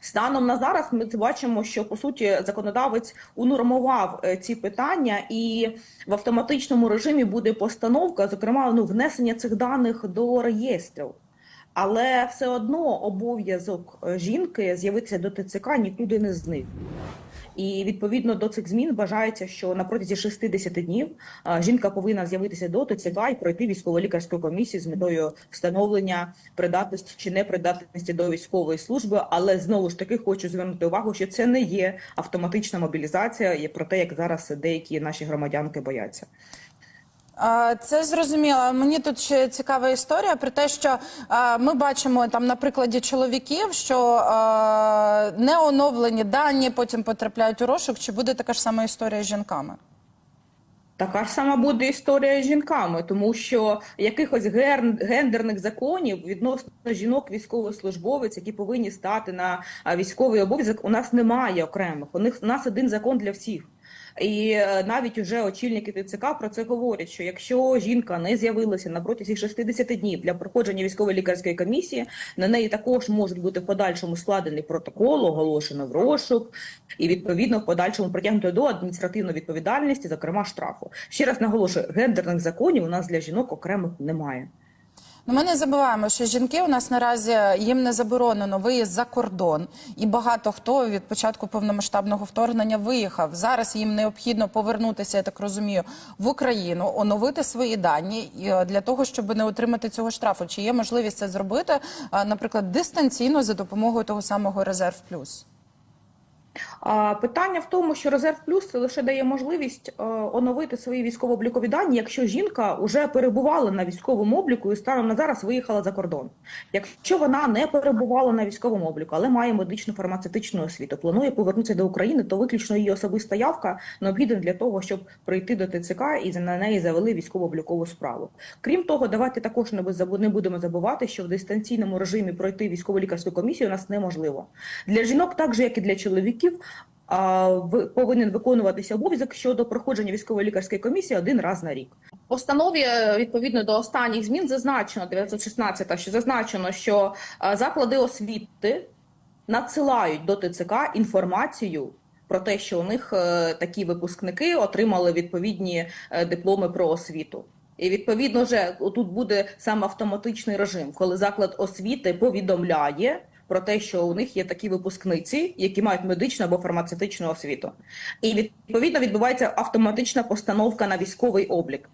Станом на зараз ми бачимо, що по суті законодавець унормував е, ці питання, і в автоматичному режимі буде постановка, зокрема, ну внесення цих даних до реєстрів. Але все одно обов'язок е, жінки з'явитися до ТЦК нікуди не зник. І відповідно до цих змін вважається, що на протязі 60 днів жінка повинна з'явитися до ТЦК і пройти військово-лікарську комісію з метою встановлення придатності чи непридатності до військової служби. Але знову ж таки хочу звернути увагу, що це не є автоматична мобілізація, є про те, як зараз деякі наші громадянки бояться. Це зрозуміло. Мені тут ще цікава історія про те, що ми бачимо там на прикладі чоловіків, що не оновлені дані потім потрапляють у розшук. Чи буде така ж сама історія з жінками? Така ж сама буде історія з жінками, тому що якихось гендерних законів відносно жінок військовослужбовець, які повинні стати на військовий обов'язок, у нас немає окремих. У них у нас один закон для всіх. І е, навіть уже очільники ТЦК про це говорять: що якщо жінка не з'явилася на протязі 60 днів для проходження військової лікарської комісії, на неї також можуть бути в подальшому складений протокол, оголошено в розшук, і відповідно в подальшому притягнуто до адміністративної відповідальності, зокрема штрафу. Ще раз наголошую, гендерних законів у нас для жінок окремих немає. Ну, ми не забуваємо, що жінки у нас наразі їм не заборонено виїзд за кордон, і багато хто від початку повномасштабного вторгнення виїхав. Зараз їм необхідно повернутися, я так розумію, в Україну, оновити свої дані е, для того, щоб не отримати цього штрафу. Чи є можливість це зробити, наприклад, дистанційно за допомогою того самого резерв плюс? Питання в тому, що резерв плюс це лише дає можливість е, оновити свої військово-облікові дані, якщо жінка вже перебувала на військовому обліку і станом на зараз виїхала за кордон. Якщо вона не перебувала на військовому обліку, але має медичну фармацевтичну освіту, планує повернутися до України, то виключно її особиста явка необхідна для того, щоб прийти до ТЦК і на неї завели військово-облікову справу. Крім того, давайте також не будемо забувати, що в дистанційному режимі пройти військово-лікарську комісію у нас неможливо. Для жінок, так же як і для чоловіків, а, повинен виконуватися обов'язок щодо проходження військової лікарської комісії один раз на рік. Постанові відповідно до останніх змін зазначено 916, що зазначено, що е, заклади освіти надсилають до ТЦК інформацію. Про те, що у них е, такі випускники отримали відповідні е, дипломи про освіту. І відповідно вже тут буде саме автоматичний режим, коли заклад освіти повідомляє про те, що у них є такі випускниці, які мають медичну або фармацевтичну освіту. І відповідно відбувається автоматична постановка на військовий облік.